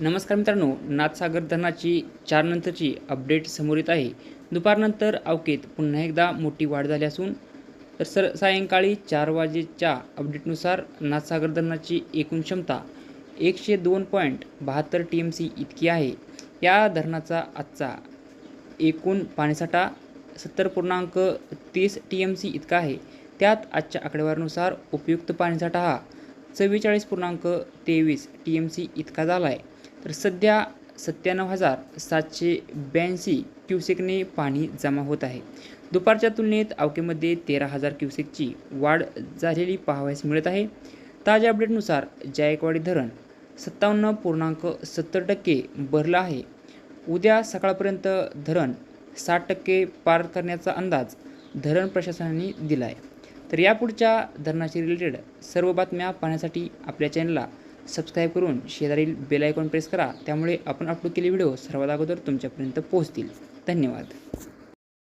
नमस्कार मित्रांनो नाथसागर धरणाची चार नंतरची अपडेट समोर येत आहे. दुपारनंतर अवकेत पुन्हा एकदा मोठी वाढ झाली असून तर सर सायंकाळी चार वाजेच्या अपडेटनुसार नाथसागर धरणाची एकूण क्षमता एकशे दोन पॉईंट बहात्तर टी एम सी इतकी आहे. या धरणाचा आजचा एकूण पाणीसाठा सत्तर पूर्णांक तीस टी एम सी इतका आहे. त्यात आजच्या आकडेवारीनुसार उपयुक्त पाणीसाठा हा चव्वेचाळीस पूर्णांक तेवीस टी एम सी इतका झाला आहे तर सध्या सत्त्याण्णव हजार सातशे ब्याऐंशी क्युसेकने पाणी जमा होत आहे. दुपारच्या तुलनेत अवकेमध्ये तेरा हजार क्युसेकची वाढ झालेली पाहावयास मिळत आहे. ताज्या अपडेटनुसार जायकवाडी धरण सत्तावन्न पूर्णांक सत्तर टक्के भरलं आहे. उद्या सकाळपर्यंत धरण साठ टक्के पार करण्याचा अंदाज धरण प्रशासनाने दिला आहे तर यापुढच्या धरणाशी रिलेटेड सर्व बातम्या पाहण्यासाठी आपल्या चॅनलला सबस्क्राईब करून शेजारील बेल आयकॉन प्रेस करा. त्यामुळे आपण अपलोड केलेले व्हिडिओ सर्वात अगोदर तुमच्यापर्यंत पोहोचतील. धन्यवाद.